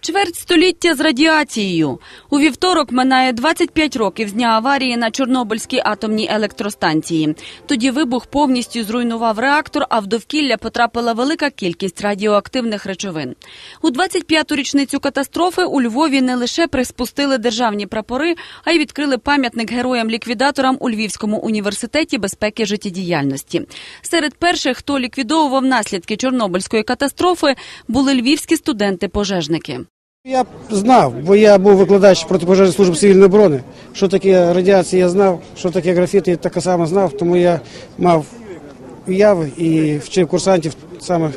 Чверть століття з радіацією. У вівторок минає 25 років з дня аварії на Чорнобильській атомній електростанції. Тоді вибух повністю зруйнував реактор, а в довкілля потрапила велика кількість радіоактивних речовин. У 25-ту річницю катастрофи у Львові не лише приспустили державні прапори, а й відкрили пам'ятник героям-ліквідаторам у Львівському університеті безпеки життєдіяльності. Серед перших, хто ліквідовував наслідки Чорнобильської катастрофи, були львівські студенти-пожежники. Я знав, бо я був викладач протипожежної служби цивільної оборони. Що таке радіація, я знав, що таке графіти, я так само знав, тому я мав уяви і вчив курсантів саме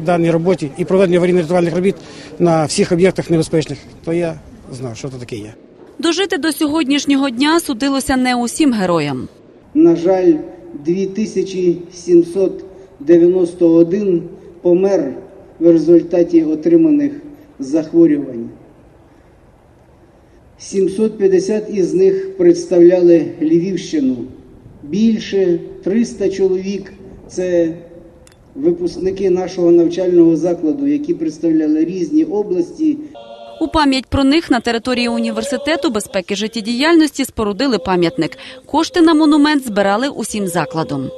в даній роботі і проведення аварійно-рятувальних робіт на всіх об'єктах небезпечних. То я знав, що це таке є. Дожити до сьогоднішнього дня судилося не усім героям. На жаль, 2791 помер в результаті отриманих захворювань. 750 із них представляли Львівщину. Більше 300 чоловік це випускники нашого навчального закладу, які представляли різні області. У пам'ять про них на території університету безпеки життєдіяльності спорудили пам'ятник. Кошти на монумент збирали усім закладом.